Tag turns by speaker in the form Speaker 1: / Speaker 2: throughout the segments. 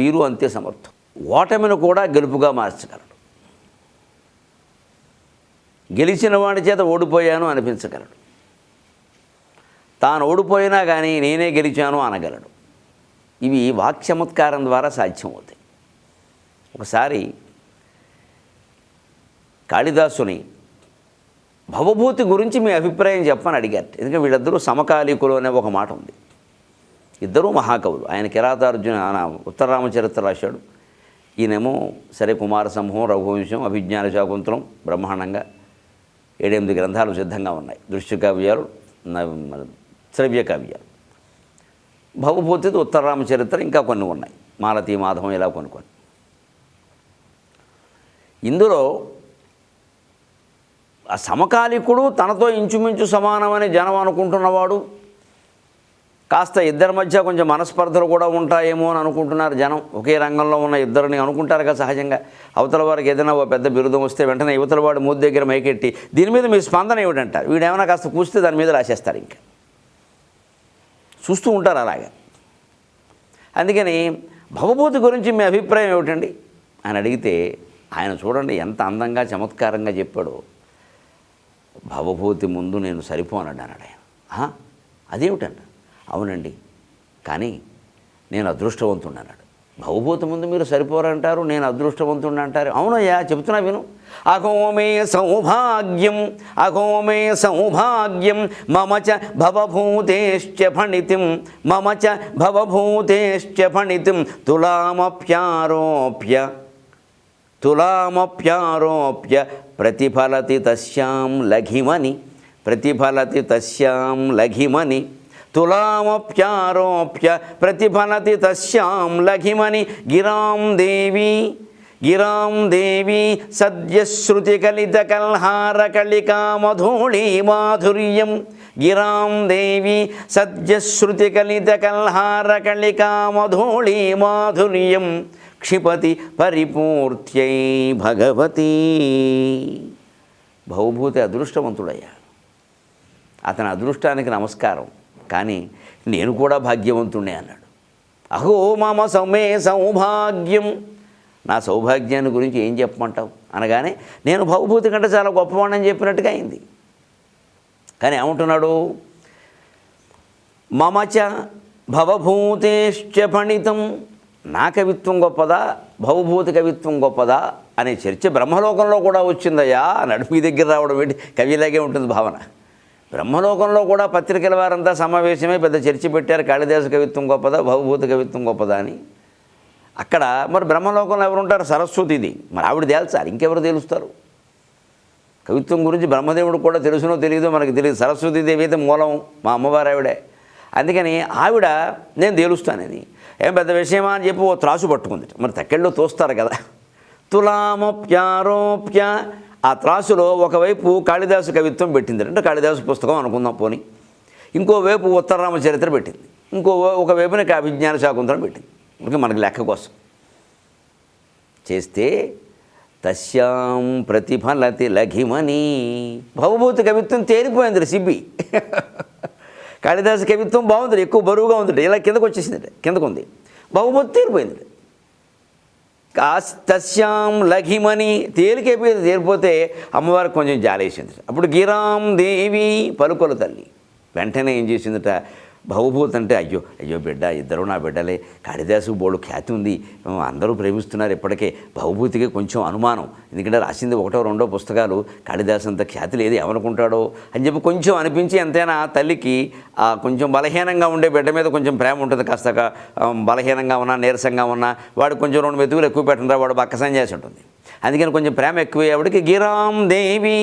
Speaker 1: వీరు అంతే సమర్థం. ఓటమిని కూడా గెలుపుగా మార్చగలడు గెలిచిన వాడి చేత ఓడిపోయాను అనిపించగలడు. తాను ఓడిపోయినా కానీ నేనే గెలిచాను అనగలడు. ఇవి వాక్చమత్కారం ద్వారా సాధ్యమవుతాయి. ఒకసారి కాళిదాసుని భవభూతి గురించి మీ అభిప్రాయం చెప్పని అడిగారు. ఎందుకంటే వీళ్ళిద్దరూ సమకాలీకులు అనే ఒక మాట ఉంది. ఇద్దరూ మహాకవులు. ఆయన కిరాతార్జున ఆయన ఉత్తరరామచరిత్ర రాశాడు. ఈయనేమో సరే కుమార సమూహం రఘువంశం అభిజ్ఞాన శాకుంతలం బ్రహ్మాండంగా ఏడెనిమిది గ్రంథాలు సిద్ధంగా ఉన్నాయి. దృశ్య కావ్యాలు శ్రవ్య కావ్యాలు. భవభూతిది ఉత్తరరామచరిత్ర ఇంకా కొన్ని ఉన్నాయి. మాలతీ మాధవం ఇలా కొన్ని కొన్ని. ఇందులో ఆ సమకాలికుడు తనతో ఇంచుమించు సమానమని జనం అనుకుంటున్నవాడు కాస్త ఇద్దరి మధ్య కొంచెం మనస్పర్ధలు కూడా ఉంటాయేమో అని అనుకుంటున్నారు జనం. ఒకే రంగంలో ఉన్న ఇద్దరిని అనుకుంటారు కదా సహజంగా. అవతల వారికి ఏదైనా ఓ పెద్ద బిరుదం వస్తే వెంటనే యువతల వాడు మూతి దగ్గర మైకెట్టి దీని మీద మీ స్పందన ఏమిటంటారు వీడేమైనా కాస్త కూస్తే దాని మీద రాసేస్తారు ఇంకా. చూస్తూ ఉంటారు అలాగా. అందుకని భవభూతి గురించి మీ అభిప్రాయం ఏమిటండి? అని అడిగితే ఆయన చూడండి ఎంత అందంగా చమత్కారంగా చెప్పాడో. భవభూతి ముందు నేను సరిపోనడు అన్నాడు ఆయన. "ఆహా, అవునండి. కానీ నేను అదృష్టవంతుడు అన్నాడు భవభూతి ముందు మీరు సరిపోరంటారు నేను అదృష్టవంతుడు అంటారు అవునయ్యా చెప్తున్నా విను. అహోమే సౌభాగ్యం అహోమే సౌభాగ్యం మమ చ భవభూతేశ్చ ఫణితిం మమ చ భవభూతేశ్చ ఫణితిం తులామప్యారోప్య తులామప్యారోప్య ప్రతిఫలతి తస్యాం లఘిమని ప్రతిఫలతి తస్యాం లఘిమని తులామప్యారోప్య ప్రతిఫలతి తస్యాం లఘిమని గిరాం దేవి గిరాం దేవి సద్యశ్రుతికలిత కల్హారకళికా మధూళీ మాధుర్యం గిరాం దేవి సద్యశ్రుతికలిత కల్హారకళికా మధూళీ మాధుర్యం క్షిపతి పరిపూర్త్యై భగవతి. భవభూతి అదృష్టవంతుడయ్యా అతని అదృష్టానికి నమస్కారం. కానీ నేను కూడా భాగ్యవంతుడే అన్నాడు. అహో మామ సౌమే సౌభాగ్యం. నా సౌభాగ్యాన్ని గురించి ఏం చెప్పమంటావు? అనగానే నేను భవభూతి కంటే చాలా గొప్పవాడిని చెప్పినట్టుగా అయింది. కానీ ఏమంటున్నాడు? మమచ భవభూతేశ్చ ఫణితం. నా కవిత్వం గొప్పదా? భవభూతి కవిత్వం గొప్పదా? అనే చర్చ బ్రహ్మలోకంలో కూడా వచ్చిందయ్యా. అన్నాడు మీ దగ్గర రావడం ఏంటి? కవిలాగే ఉంటుంది భావన. బ్రహ్మలోకంలో కూడా పత్రికల వారంతా సమావేశమై పెద్ద చర్చ పెట్టారు. కాళిదాసు కవిత్వం గొప్పదా భవభూత కవిత్వం గొప్పదా అని. అక్కడ మరి బ్రహ్మలోకంలో ఎవరుంటారు? సరస్వతిది. మరి ఆవిడ తేల్చాలి. ఇంకెవరు తెలుస్తారు? కవిత్వం గురించి బ్రహ్మదేవుడు కూడా తెలుసునో తెలియదో మనకు తెలియదు. సరస్వతీదేవి అయితే మూలం మా అమ్మవారు ఆవిడే. అందుకని ఆవిడ నేను తేలుస్తానని. ఏం పెద్ద విషయమా అని చెప్పి ఓ త్రాసు పట్టుకుంది. మరి తక్కెళ్ళు తోస్తారు కదా. తులామప్యారోప్య ఆ త్రాసులో ఒకవైపు కాళిదాసు కవిత్వం పెట్టింది అంటే కాళిదాసు పుస్తకం అనుకుందాం పోని. ఇంకోవైపు ఉత్తరరామ చరిత్ర పెట్టింది. ఇంకో ఒకవైపున అభిజ్ఞాన శాకుంతలం పెట్టింది. ఇంకా మనకి లెక్క కోసం. చేస్తే తస్యాం ప్రతిఫలతి లఘిమని. భవభూతి కవిత్వం తేలిపోయింది సిబ్బి. కాళిదాసు కవిత్వం బాగుంది ఎక్కువ బరువుగా ఉంది ఇలా కిందకు వచ్చేసింది కిందకు ఉంది. భవభూతి తేలిపోయింది కాస్తస్యాం లఘిమని తేలికైపోయి తేలిపోతే అమ్మవారికి కొంచెం జాలేసింది అప్పుడు గిరాం దేవి పలుకొలు తల్లి. వెంటనే ఏం చేసిందట? భవభూత్ అంటే అయ్యో అయ్యో బిడ్డ ఇద్దరు నా బిడ్డలే. కాళిదాసు బోళ్ళు ఖ్యాతి ఉంది. అందరూ ప్రేమిస్తున్నారు ఇప్పటికే. భవభూతికి కొంచెం అనుమానం. ఎందుకంటే రాసింది ఒకటో రెండో పుస్తకాలు. కాళిదాసు అంత ఖ్యాతి లేదు. ఏమనుకుంటాడో అని చెప్పి కొంచెం అనిపించి ఎంతైనా తల్లికి కొంచెం బలహీనంగా ఉండే బిడ్డ మీద కొంచెం ప్రేమ ఉంటుంది. కాస్త బలహీనంగా ఉన్నా నీరసంగా ఉన్నా వాడు కొంచెం రెండు మెతుకులు ఎక్కువ పెట్టండి వాడు బక్కసం చేసి ఉంటుంది. అందుకని కొంచెం ప్రేమ ఎక్కువ ఆవిడకి గిరాం దేవి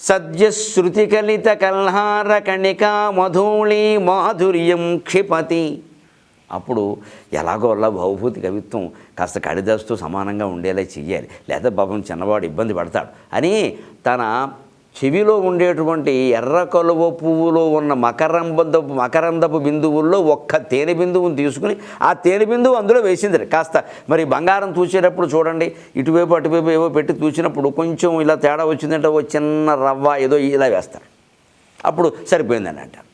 Speaker 1: సద్యశ్రుతికలిత కల్హార కణికా మధూళి మాధుర్యం క్షిపతి. అప్పుడు ఎలాగో అలా కవిత్వం కాస్త కడిదస్తు సమానంగా ఉండేలా చెయ్యాలి. లేదా పాపం చిన్నవాడు ఇబ్బంది పడతాడు. అని తన చెవిలో ఉండేటువంటి ఎర్ర కలువ పువ్వులో ఉన్న మకరంబదపు మకరందపు బిందువుల్లో ఒక్క తేనె బిందువుని తీసుకుని ఆ తేనె బిందువు అందులో వేసింది కాస్త మరి బంగారం తూచేటప్పుడు చూడండి ఇటువైపు అటువైపు ఏవో పెట్టి తూచినప్పుడు కొంచెం ఇలా తేడా వచ్చిందంటే ఓ చిన్న రవ్వ ఏదో ఇలా వేస్తారు. అప్పుడు సరిపోయిందని అంటారు.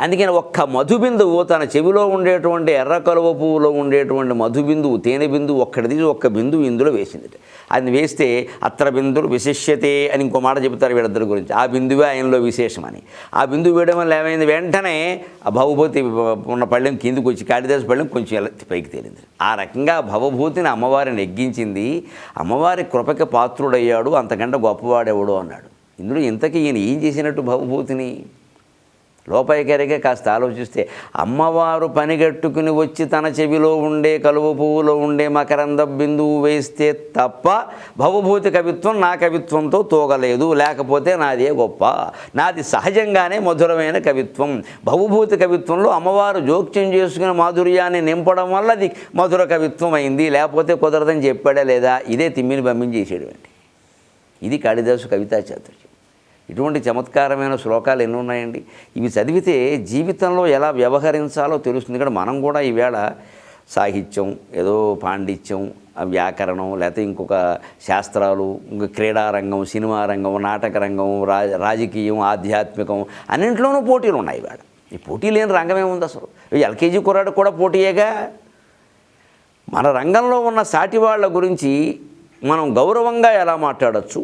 Speaker 1: అందుకని ఒక్క మధుబిందువు తన చెవిలో ఉండేటువంటి ఎర్ర కలువ పువ్వులో ఉండేటువంటి మధుబిందువు తేనె బిందువు ఒక్కటి తీసి ఒక్క బిందువు ఇందులో వేసింది అది వేస్తే అత్ర బిందులు విశిష్యతే అని ఇంకో మాట చెబుతారు వీళ్ళిద్దరి గురించి. ఆ బిందువే ఆయనలో విశేషమని. ఆ బిందువు వేయడం వల్ల ఏమైంది? వెంటనే ఆ భవభూతి ఉన్న పళ్ళెం కిందికి వచ్చి కాళిదాసు పళ్ళెం కొంచెం పైకి తేలింది. ఆ రకంగా భవభూతిని అమ్మవారిని ఎగ్గించింది అమ్మవారి కృపకి పాత్రుడయ్యాడు అంతకంటే గొప్పవాడెవడు అన్నాడు. ఇందులో ఇంతకీ ఈయన ఏం చేసినట్టు భవభూతిని? లోపైకరిగా కాస్త ఆలోచిస్తే అమ్మవారు పనిగట్టుకుని వచ్చి తన చెవిలో ఉండే కలువ పువ్వులో ఉండే మకరంద బిందువు వేస్తే తప్ప భవభూతి కవిత్వం నా కవిత్వంతో తోగలేదు. లేకపోతే నాదే గొప్ప. నాది సహజంగానే మధురమైన కవిత్వం. భవభూతి కవిత్వంలో అమ్మవారు జోక్యం చేసుకుని మాధుర్యాన్ని నింపడం వల్ల అది మధుర కవిత్వం అయింది లేకపోతే కుదరదని చెప్పాడా లేదా? ఇదే తిమ్మిని పంపించేసేటువంటి ఇది కాళిదాసు కవితా చాతుర్యం. ఇటువంటి చమత్కారమైన శ్లోకాలు ఎన్ని ఉన్నాయండి ఇవి చదివితే జీవితంలో ఎలా వ్యవహరించాలో తెలుస్తుంది. ఇక్కడ మనం కూడా ఈవేళ సాహిత్యం ఏదో పాండిత్యం వ్యాకరణం లేకపోతే ఇంకొక శాస్త్రాలు ఇంక క్రీడారంగం సినిమా రంగం నాటక రంగం రా రాజకీయం ఆధ్యాత్మికం అన్నింటిలోనూ పోటీలు ఉన్నాయి ఇవాడ ఈ పోటీ లేని రంగం ఏముంది అసలు? ఎల్కేజీ కుర్రాడు కూడా పోటీయేగా? మన రంగంలో ఉన్న సాటి వాళ్ళ గురించి మనం గౌరవంగా ఎలా మాట్లాడచ్చు?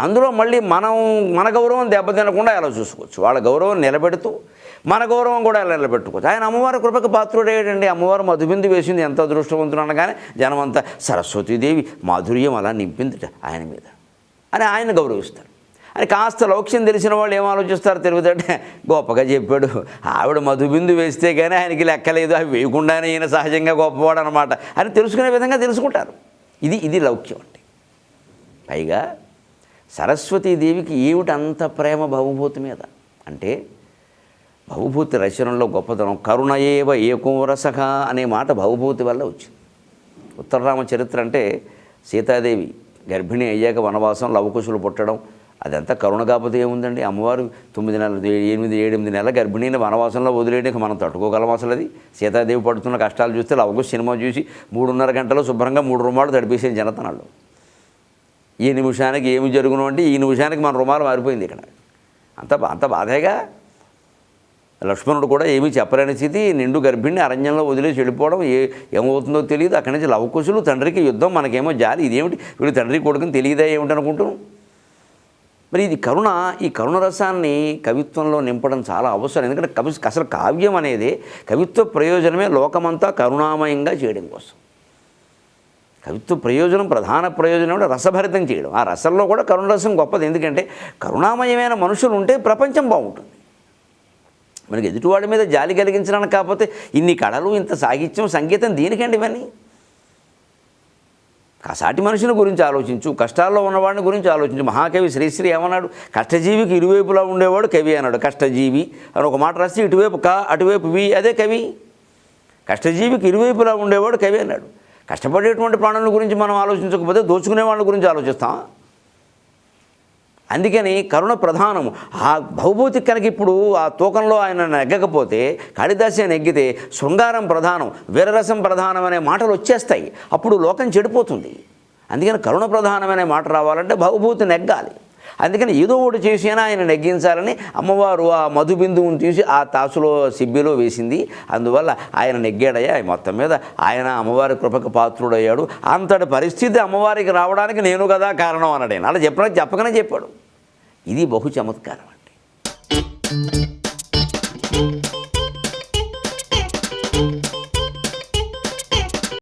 Speaker 1: అందులో మళ్ళీ మనం మన గౌరవం దెబ్బతినకుండా ఎలా చూసుకోవచ్చు? వాళ్ళ గౌరవం నిలబెడుతూ మన గౌరవం కూడా ఎలా నిలబెట్టుకోవచ్చు? ఆయన అమ్మవారి కృపకు పాత్రుడేటండి అమ్మవారు మధుబిందు వేసింది ఎంత అదృష్టవంతులు అనగానే జనమంతా సరస్వతీదేవి మాధుర్యం అలా నింపిందిట ఆయన మీద. అని ఆయన గౌరవిస్తారు. అని కాస్త లౌక్యం తెలిసిన వాళ్ళు ఏం ఆలోచిస్తారు తెలివితే గొప్పగా చెప్పాడు. ఆవిడ మధుబిందు వేస్తే కానీ ఆయనకి లెక్కలేదు అవి వేయకుండానే ఈయన సహజంగా గొప్పవాడు అనమాట అని తెలుసుకునే విధంగా తెలుసుకుంటారు. ఇది ఇది లౌక్యం అండి. పైగా సరస్వతీదేవికి ఏమిటి అంత ప్రేమ భవభూతి మీద? అంటే భవభూతి రచనలో గొప్పతనం కరుణయేవ ఏకోరసఖ అనే మాట భవభూతి వల్ల వచ్చింది. ఉత్తరరామ చరిత్ర అంటే సీతాదేవి గర్భిణి అయ్యాక వనవాసం లవకుశులు పుట్టడం అదంతా కరుణ కాకపోతే ఏముందండి? అమ్మవారు తొమ్మిది నెలలు ఎనిమిది ఎనిమిది నెలల గర్భిణీని వనవాసంలో వదిలేయడానికి మనం తట్టుకోగలం అసలు అది. సీతాదేవి పడుతున్న కష్టాలు చూస్తే లవకుశ సినిమా చూసి మూడున్నర గంటలో శుభ్రంగా మూడు రూమాలు తడిపేసే జనతనాళ్ళు. ఈ నిమిషానికి ఏమి జరుగును అంటే ఈ నిమిషానికి మన రుమాలు మారిపోయింది ఇక్కడ. అంత బా- అంత బాధేగా. లక్ష్మణుడు కూడా ఏమీ చెప్పలేని స్థితి నిండు గర్భిణి అరణ్యంలో వదిలేసి వెళ్ళిపోవడం ఏ ఏమవుతుందో తెలియదు. అక్కడి నుంచి లవకుశులు తండ్రికి యుద్ధం మనకేమో జాలి ఇదేమిటి? వీడు తండ్రి కొడుకుని తెలియదా ఏమిటి అనుకుంటున్నాం మరి ఇది కరుణ ఈ కరుణ రసాన్ని కవిత్వంలో నింపడం చాలా అవసరం. ఎందుకంటే కవి అసలు కావ్యం అనేది కవిత్వ ప్రయోజనమే లోకమంతా కరుణామయంగా చేయడం కోసం. కవిత్వ ప్రయోజనం ప్రధాన ప్రయోజనం కూడా రసభరితం చేయడం. ఆ రసంలో కూడా కరుణరసం గొప్పది. ఎందుకంటే కరుణామయమైన మనుషులు ఉంటే ప్రపంచం బాగుంటుంది. మనకి ఎదుటివాడి మీద జాలి కలిగించడానికి కాకపోతే ఇన్ని కళలు ఇంత సాహిత్యం సంగీతం దీనికండి ఇవన్నీ? ఆ సాటి మనుషుల గురించి ఆలోచించు కష్టాల్లో ఉన్నవాడిని గురించి ఆలోచించు. మహాకవి శ్రీశ్రీ ఏమన్నాడు? కష్టజీవికి ఇరువైపులా ఉండేవాడు కవి అన్నాడు. కష్టజీవి అని ఒక మాట రాస్తే ఇటువైపు కా అటువైపు వి అదే కవి. కష్టజీవికి ఇరువైపులా ఉండేవాడు కవి అన్నాడు. కష్టపడేటువంటి ప్రాణుల గురించి మనం ఆలోచించకపోతే దోచుకునే వాళ్ళ గురించి ఆలోచిస్తాం. అందుకని కరుణ ప్రధానము. ఆ భౌభౌతిక కనుక ఇప్పుడు ఆ తూకంలో ఆయన నెగ్గకపోతే కాళిదాసి ఎగ్గితే శృంగారం ప్రధానం వీరరసం ప్రధానం అనే మాటలు వచ్చేస్తాయి. అప్పుడు లోకం చెడిపోతుంది. అందుకని కరుణ ప్రధానమనే మాట రావాలంటే భౌభూతి నెగ్గాలి. అందుకని ఏదో ఒకటి చేసినా ఆయన నెగ్గించాలని అమ్మవారు ఆ మధు బిందువుని తీసి ఆ తాసులో సిబ్బిలో వేసింది. అందువల్ల ఆయన నెగ్గాడయ్యా. మొత్తం మీద ఆయన అమ్మవారి కృపకు పాత్రుడయ్యాడు. అంతటి పరిస్థితి అమ్మవారికి రావడానికి నేను కదా కారణం అన్నాడు. ఆయన అలా చెప్పడానికి చెప్పకనే చెప్పాడు. ఇది బహు చమత్కారం అండి.